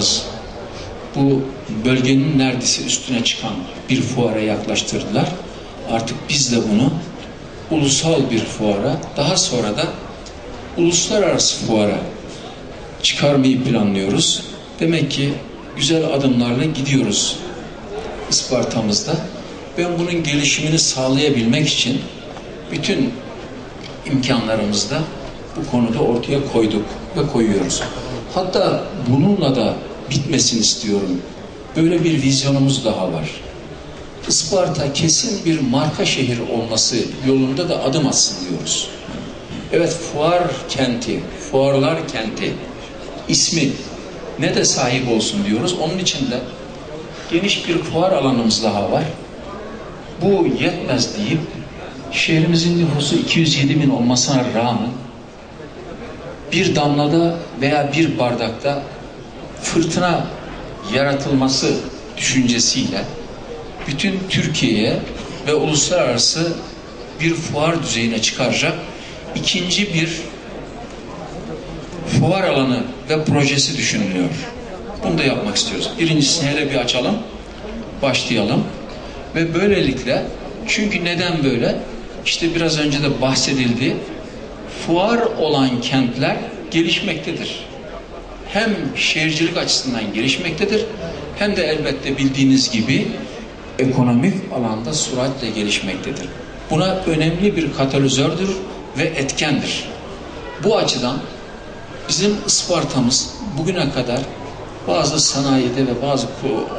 başkanlarımız bu bölgenin neredeyse üstüne çıkan bir fuara yaklaştırdılar. Artık biz de bunu ulusal bir fuara, daha sonra da uluslararası fuara çıkarmayı planlıyoruz. Demek ki güzel adımlarla gidiyoruz Isparta'mızda. Ben bunun gelişimini sağlayabilmek için bütün imkanlarımızı da bu konuda ortaya koyduk ve koyuyoruz. Hatta bununla da bitmesini istiyorum. Böyle bir vizyonumuz daha var. Isparta kesin bir marka şehir olması yolunda da adım atsın diyoruz. Evet fuar kenti, fuarlar kenti ismi ne de sahip olsun diyoruz. Onun için de geniş bir fuar alanımız daha var. Bu yetmez deyip şehrimizin nüfusu 207 bin olmasına rağmen bir damlada veya bir bardakta fırtına yaratılması düşüncesiyle bütün Türkiye'ye ve uluslararası bir fuar düzeyine çıkaracak ikinci bir fuar alanı ve projesi düşünülüyor. Bunu da yapmak istiyoruz. Birincisini hele bir açalım, başlayalım ve böylelikle çünkü neden böyle? İşte biraz önce de bahsedildi. Fuar olan kentler gelişmektedir. Hem şehircilik açısından gelişmektedir hem de elbette bildiğiniz gibi ekonomik alanda süratle gelişmektedir. Buna önemli bir katalizördür ve etkendir. Bu açıdan bizim Isparta'mız bugüne kadar bazı sanayide ve bazı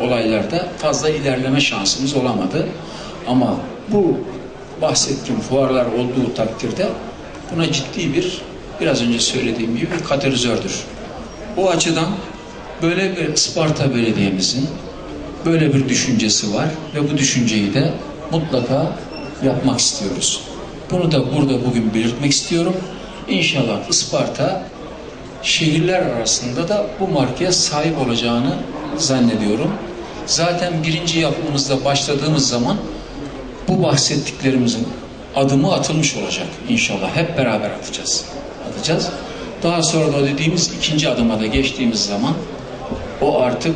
olaylarda fazla ilerleme şansımız olamadı. Ama bu bahsettiğim fuarlar olduğu takdirde buna ciddi bir biraz önce söylediğim gibi bir katalizördür. Bu açıdan böyle bir Isparta Belediye'mizin böyle bir düşüncesi var ve bu düşünceyi de mutlaka yapmak istiyoruz. Bunu da burada bugün belirtmek istiyorum. İnşallah Isparta şehirler arasında da bu markaya sahip olacağını zannediyorum. Zaten birinci yapımızda başladığımız zaman bu bahsettiklerimizin adımı atılmış olacak inşallah. Hep beraber atacağız. Atacağız. Daha sonra da dediğimiz ikinci adıma da geçtiğimiz zaman o artık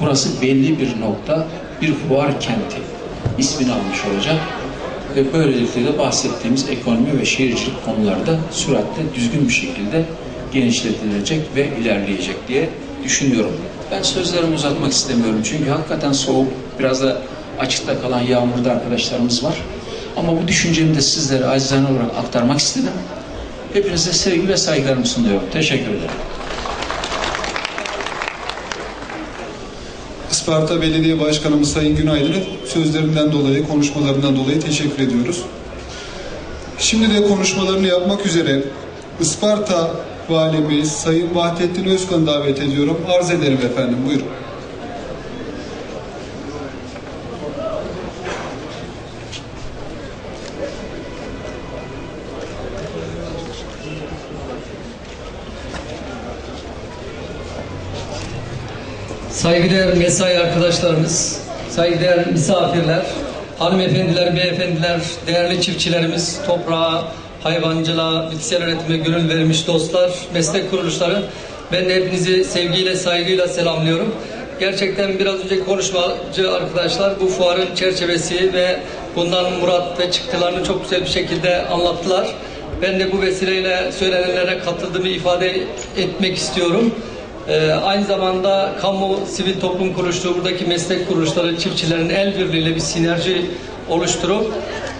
burası belli bir nokta bir fuar kenti ismini almış olacak ve böylelikle de bahsettiğimiz ekonomi ve şehircilik konularda süratle düzgün bir şekilde genişletilecek ve ilerleyecek diye düşünüyorum. Ben sözlerimi uzatmak istemiyorum çünkü hakikaten soğuk, biraz da açıkta kalan yağmurda arkadaşlarımız var. Ama bu düşüncemi de sizlere acizane olarak aktarmak istedim. Hepinize sevgi ve saygılarımı sunuyorum. Teşekkür ederim. Isparta Belediye Başkanımız Sayın Günaydın'a sözlerinden dolayı, konuşmalarından dolayı teşekkür ediyoruz. Şimdi de konuşmalarını yapmak üzere Isparta Valimiz Sayın Vahdettin Özkan'ı davet ediyorum. Arz ederim efendim. Buyurun. Saygıdeğer mesai arkadaşlarımız, saygıdeğer misafirler, hanımefendiler, beyefendiler, değerli çiftçilerimiz, toprağa, hayvancılığa, bitkisel üretime gönül vermiş dostlar, meslek kuruluşları, ben de hepinizi sevgiyle, saygıyla selamlıyorum. Gerçekten biraz önce konuşmacı arkadaşlar bu fuarın çerçevesi ve bundan murat ve çıktılarını çok güzel bir şekilde anlattılar. Ben de bu vesileyle söylenenlere katıldığımı ifade etmek istiyorum. Ee, aynı zamanda kamu sivil toplum kuruluşları, buradaki meslek kuruluşları, çiftçilerin el birliğiyle bir sinerji oluşturup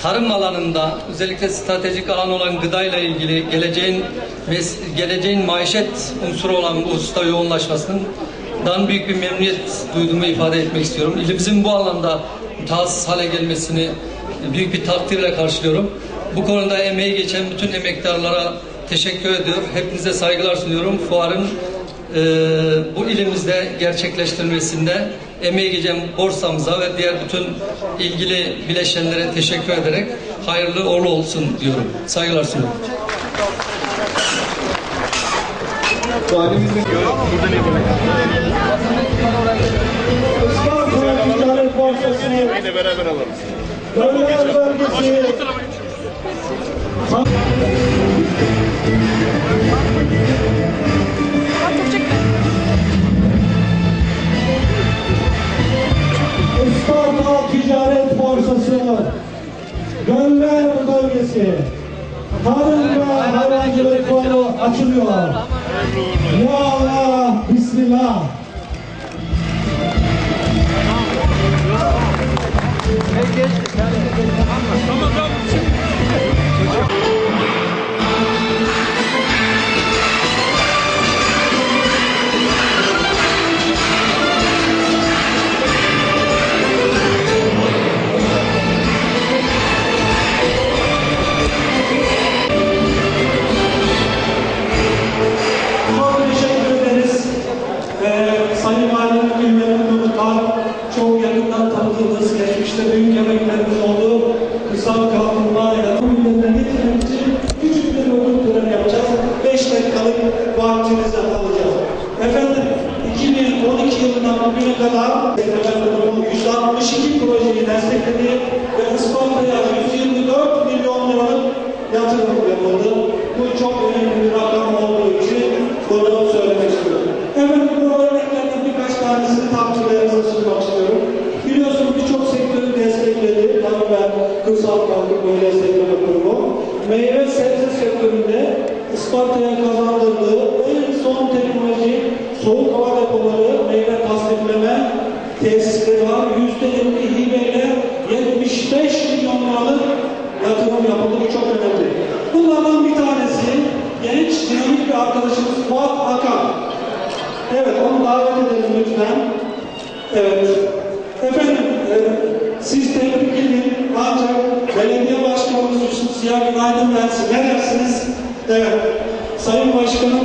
tarım alanında özellikle stratejik alan olan gıdayla ilgili geleceğin geleceğin maişet unsuru olan bu hususta yoğunlaşmasından büyük bir memnuniyet duyduğumu ifade etmek istiyorum. İlimizin bu alanda mütehassıs hale gelmesini büyük bir takdirle karşılıyorum. Bu konuda emeği geçen bütün emektarlara teşekkür ediyor. Hepinize saygılar sunuyorum. Fuarın e, bu ilimizde gerçekleştirilmesinde emeği geçen borsamıza ve diğer bütün ilgili bileşenlere teşekkür ederek hayırlı uğurlu olsun diyorum. Saygılar sunuyorum. Valimizin Yine beraber alalım. Bölgesi Göller bölgesi. Tarım ve hayvancılık fuarı açılıyor. Ya Allah, Bismillah. Çok büyük emeklerimiz oldu. Kısa kalkınmayla bu ülkeden getirmek için küçük bir ödül töreni yapacağız. 5 dakikalık vaktinizi alacağız. Efendim 2012 yılından bugüne kadar efendim, 162 projeyi destekledi ve Isparta'ya 124 milyon liralık yatırım yapıldı. Bir arkadaşımız Fuat Hakan. Evet, onu davet edelim lütfen. Evet. Efendim, e, siz tebrik edin. Ancak belediye başkanımız Yusuf Ziya Günaydın versin. Ne dersiniz? Evet. Sayın Başkanım,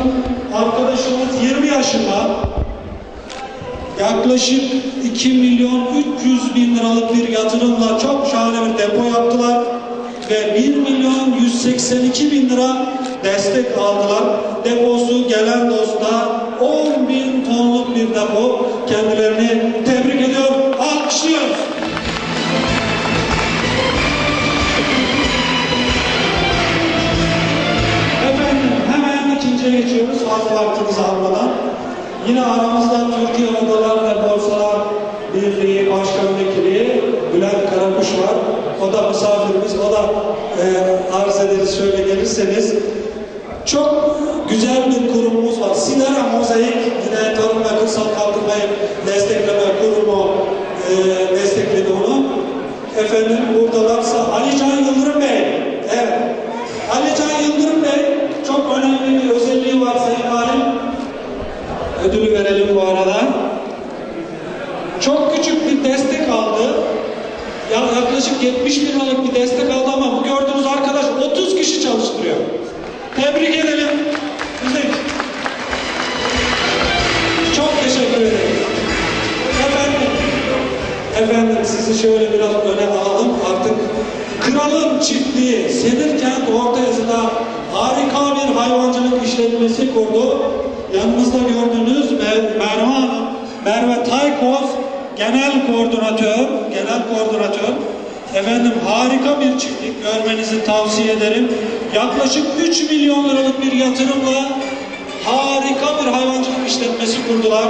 arkadaşımız 20 yaşında. Yaklaşık 2 milyon 300 bin liralık bir yatırımla çok şahane bir depo yaptılar ve 1 milyon 182 bin lira destek aldılar. Deposu gelen dosta 10 bin tonluk bir depo. Kendilerini tebrik ediyor. Alkışlıyoruz. Efendim hemen ikinciye geçiyoruz fazla vaktinizi almadan. Yine aramızda Türkiye Odalar ve Borsalar Birliği Başkan Vekili Bülent Karakuş var. O da misafirimiz. O da e, arz ederiz şöyle gelirseniz. Çok güzel bir kurumumuz var. Sinera Mozaik yine Tarım ve Kırsal Kalkınmayı Destekleme Kurumu e, destekledi onu. Efendim buradalarsa Ali Can Yıldırım Bey. Evet. Ali Can Yıldırım Bey çok önemli bir özelliği var Sayın Valim. Ödülü verelim bu arada. Çok küçük bir destek aldı. Ya yaklaşık 70 bin liralık bir destek aldı ama bu gördüğünüz arkadaş 30 kişi çalıştırıyor. Tebrik edelim. Bize çok teşekkür ederim. Efendim, efendim sizi şöyle biraz öne alalım. Artık Kralın Çiftliği Senirkent Orta Yazı'da harika bir hayvancılık işletmesi kurdu. Yanımızda gördüğünüz Mer- Merve Merve Taykoz Genel Koordinatör, Genel Koordinatör. Efendim harika bir çiftlik görmenizi tavsiye ederim. Yaklaşık 3 milyon liralık bir yatırımla harika bir hayvancılık işletmesi kurdular.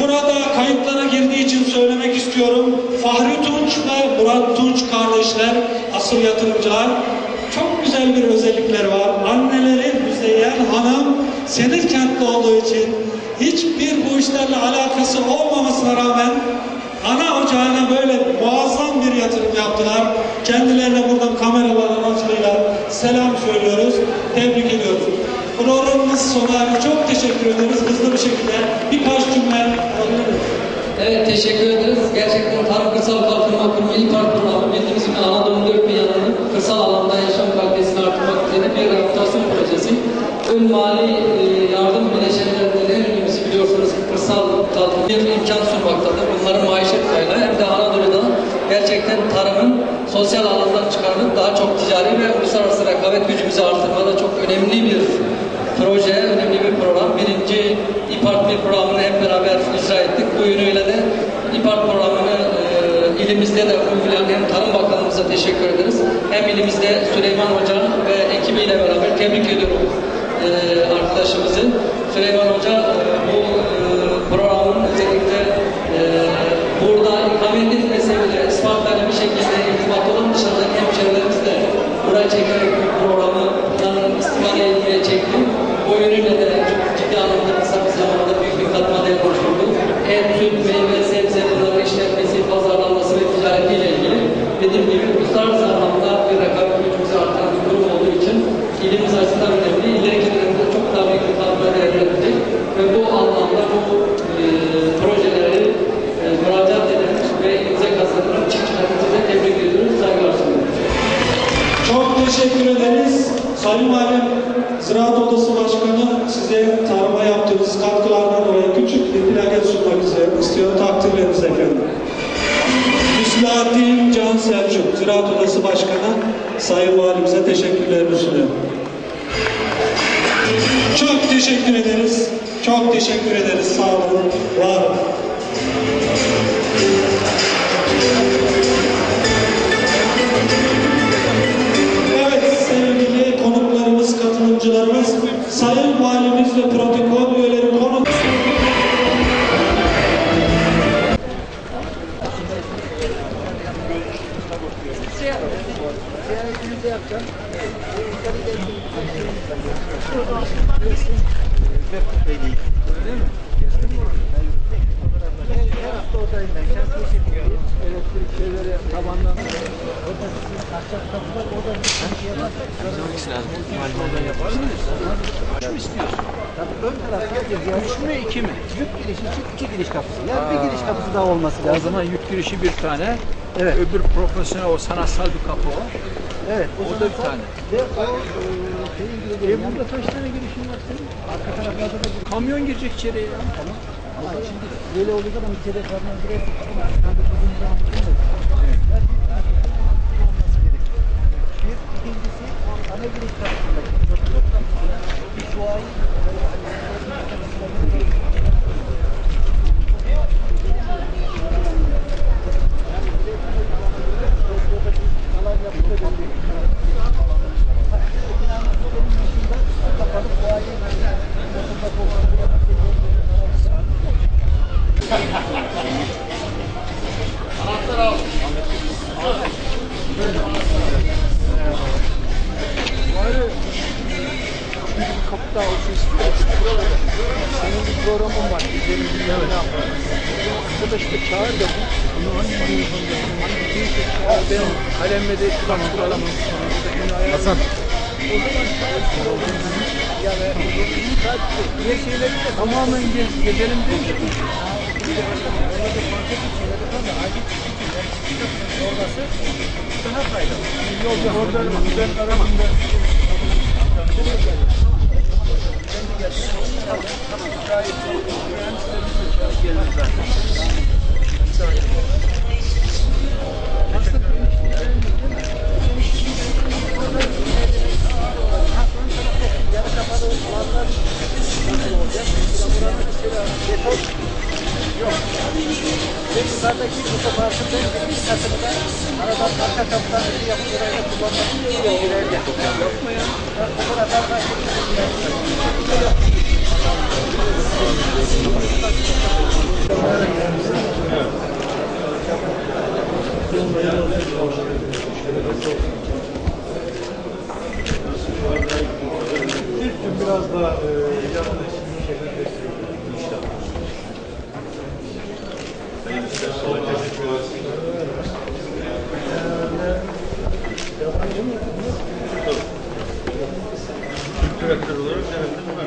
Burada kayıtlara girdiği için söylemek istiyorum. Fahri Tunç ve Murat Tunç kardeşler asıl yatırımcılar. Çok güzel bir özellikleri var. Anneleri Müzeyyen Hanım Senirkent'te olduğu için hiçbir bu işlerle alakası olmamasına rağmen ana ocağına böyle muazzam. Kendilerine buradan kameralar aracılığıyla selam söylüyoruz. Tebrik ediyoruz. Programımız sona erdi. Çok teşekkür ederiz. Hızlı bir şekilde birkaç cümle alabiliriz. Evet teşekkür ederiz. Gerçekten Tarım Kırsal Kalkınma Kurumu İPAR programı bildiğimiz gibi Anadolu'nun dört bir yanının kırsal alanda yaşam kalitesini artırmak üzere bir rehabilitasyon projesi. Ön mali e, yardım bir imkan sunmaktadır. Bunların maişet kaynağı hem de Anadolu'da gerçekten tarımın sosyal alandan çıkarılıp daha çok ticari ve uluslararası rekabet gücümüzü artırmada çok önemli bir proje, önemli bir program. Birinci İPART bir programını hep beraber icra ettik. Bu yönüyle de İPART programını e, ilimizde de uygulayan hem Tarım Bakanlığımıza teşekkür ederiz. Hem ilimizde Süleyman Hoca ve ekibiyle beraber tebrik ediyorum e, arkadaşımızı. Süleyman Hoca e, bu e, programın özellikle e, burada ikamet etmese bile Isparta'yla bir şekilde irtibat olan dışarıdaki hemşehrilerimizle istiyor. Takdirleriniz efendim. Müslahattin Can Selçuk, Ziraat Odası Başkanı, Sayın Valimize teşekkürlerimi sunuyorum. Çok teşekkür ederiz. Çok teşekkür ederiz. Sağ olun, var olun. Evet sevgili konuklarımız, katılımcılarımız, Sayın Valimiz ve protokol üyeleri konuk... Ön tarafta üç mü iki mi? Yük girişi iki giriş kapısı. Yani bir giriş kapısı daha olması O lazım. zaman yük girişi bir tane, Evet. öbür profesyonel o sanatsal bir kapı o. Evet. O da bir tane. Ve o e, E burada kaç tane girişim var senin? arka taraflarda da bir Kamyon girecek içeriye ya. ama şimdi böyle olduğu zaman içeri kalmaz buraya zaman. Evet. Yani bir ikincisi ana giriş kapısındaki protokol kapısına bir duayı Arkadaş da çağır da. Ben kalemle de kuralım. Hasan. Diğer şeyleri de tamamen gez, gezelim değil mi? Daha faydalı. Yolda orada ben aramında. Sorry.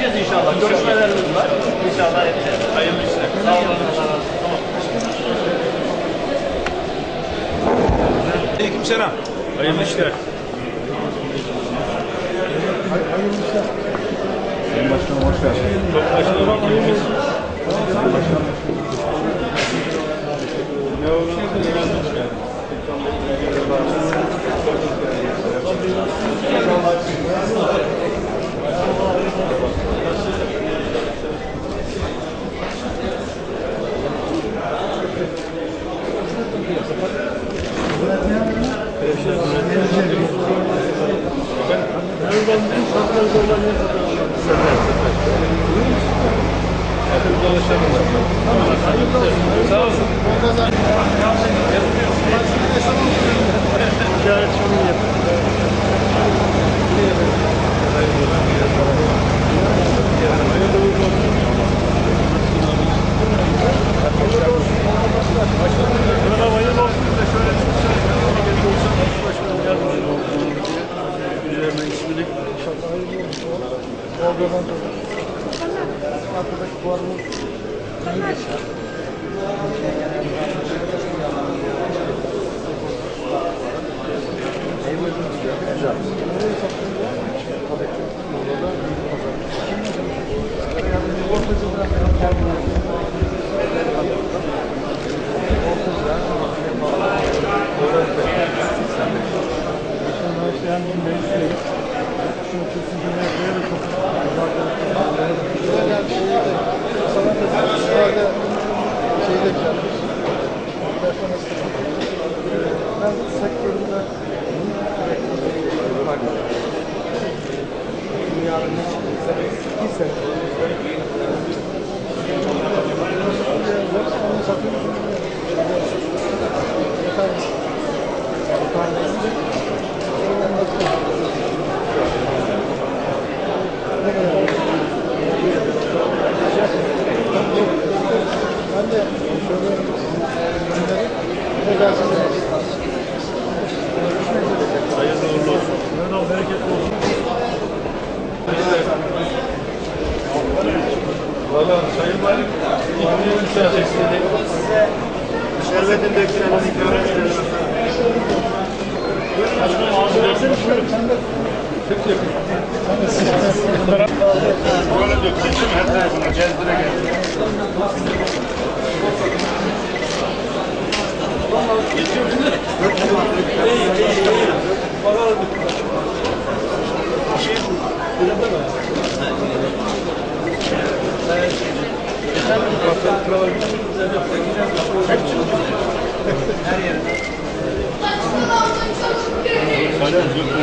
Edeceğiz inşallah. Görüşmelerimiz var. İnşallah edeceğiz. Hayırlı işler. Sağ olun. Aleyküm selam. Hayırlı işler. Sayın Başkanım hoş geldiniz. Çok başkanım. Sayın Başkanım. Ne oldu? Oradan dolayı. Arkadaki buharımız iyi geçer.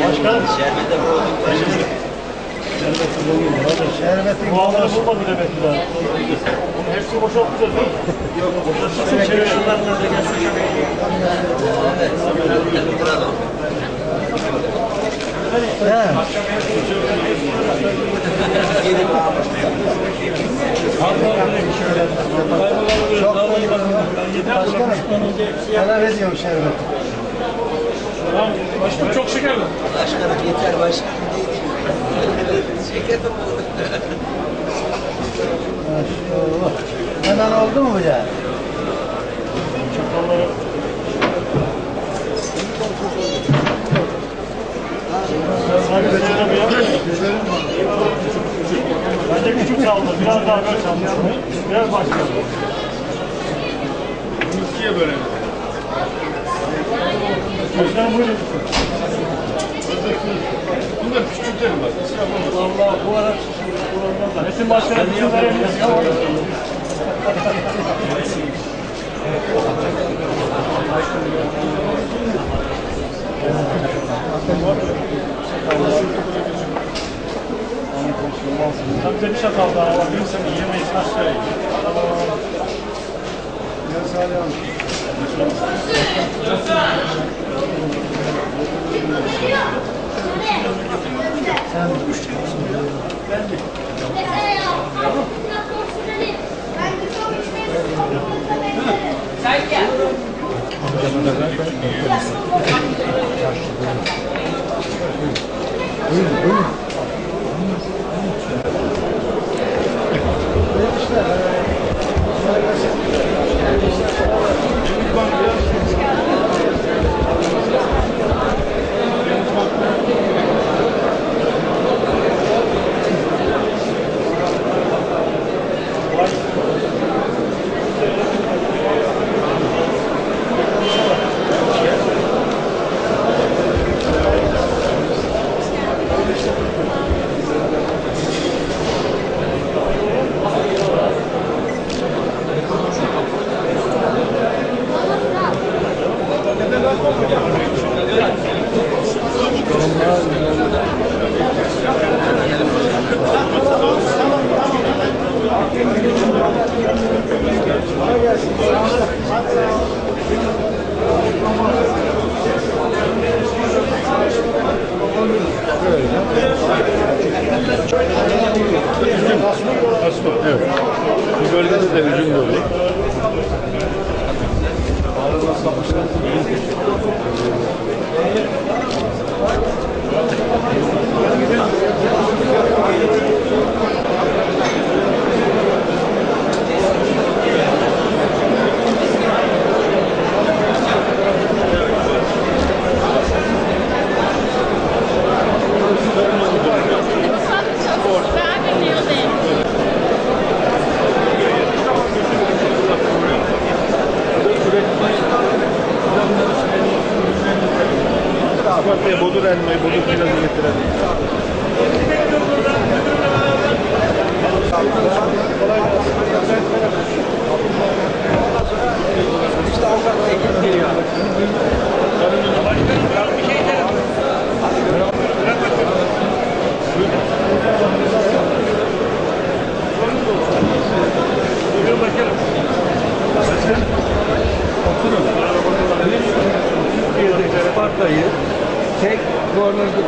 Başkanım. Şerbetin Muamele bulmadı demek ki daha. Hepsini boşaltacağız değil mi? Şunların önüne gelsin. Neler ediyorum şerbeti? Başkanım çok şekerli. Başkanım yeter başkanım. Şeker Maşallah. Hemen oldu mu bu ya? Çakalları. Hadi beceremiyor. Bence küçük saldı. Biraz daha böyle çalmışsın. Biraz başlayalım. İkiye bölelim. Başkanım buyurun. Bunlar küçüklerim bak. Vallahi bu ara da. Metin Başkanım bizim verebiliriz ya. Tabii bir çatal daha alabilirsen yemeyiz aşağıya. Asma,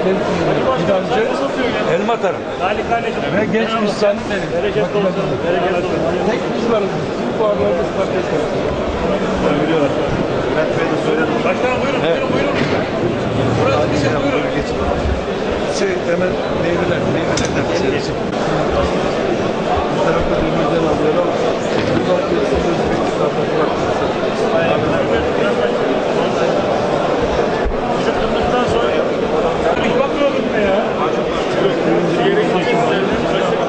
ediyorum. Fidancı, elma tarım. Ve genç. Bereket olsun. tek biz varız. Bütün fuarlarda ıslah yapıyoruz. Biliyorlar. Bülent Bey de söyledi. Başkanım buyurun. Buyurun buyurun. Burası bir şey buyurun. Şey, hemen meyveler, meyvelerden bir şey. Bu tarafta birbirinden alıyor ama bu tarafta Özbek tarafta bırakmıyorsa. Çıktıktan ya. Bu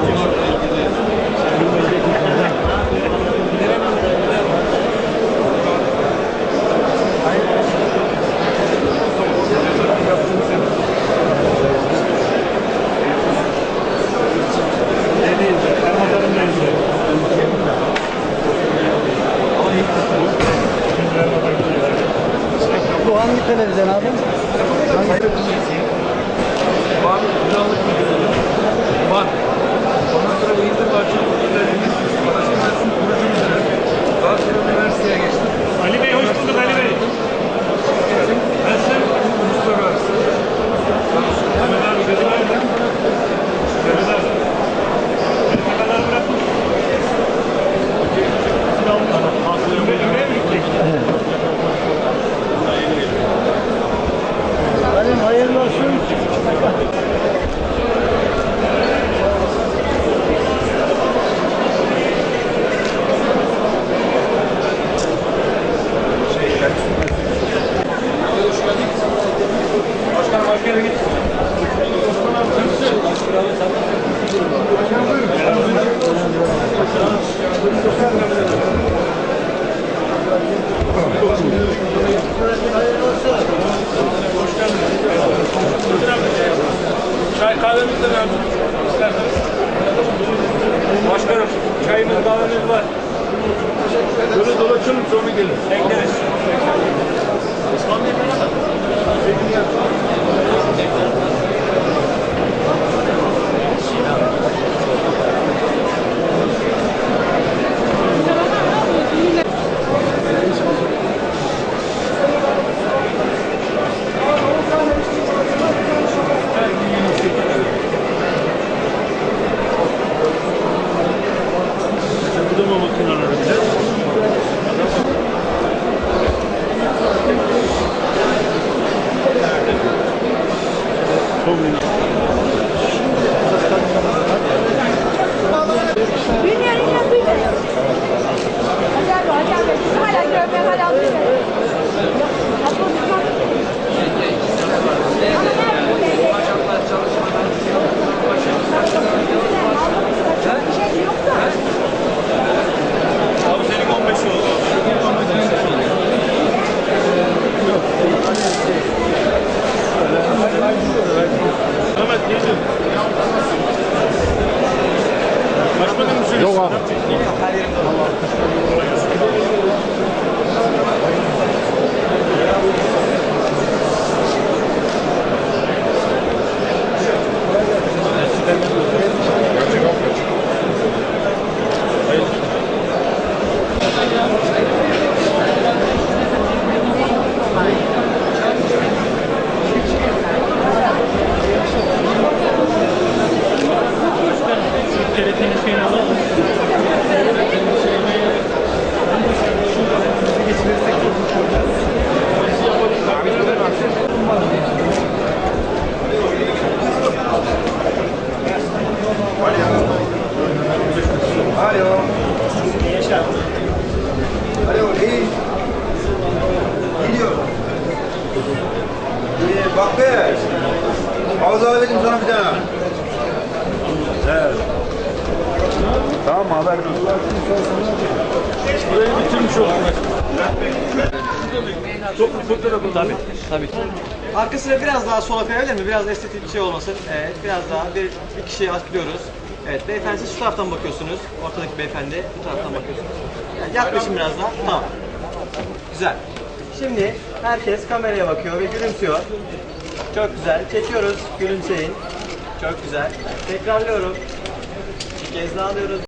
tabii. Tabii. Arkasına biraz daha sola kayabilir mi? Biraz estetik bir şey olmasın. Evet, biraz daha bir, bir kişiyi atlıyoruz. Evet, beyefendi siz şu taraftan bakıyorsunuz. Ortadaki beyefendi bu taraftan bakıyorsunuz. Yani yaklaşın biraz daha. Tamam. Güzel. Şimdi herkes kameraya bakıyor ve gülümsüyor. Çok güzel. Çekiyoruz. Gülümseyin. Çok güzel. Tekrarlıyorum. Bir kez daha alıyoruz.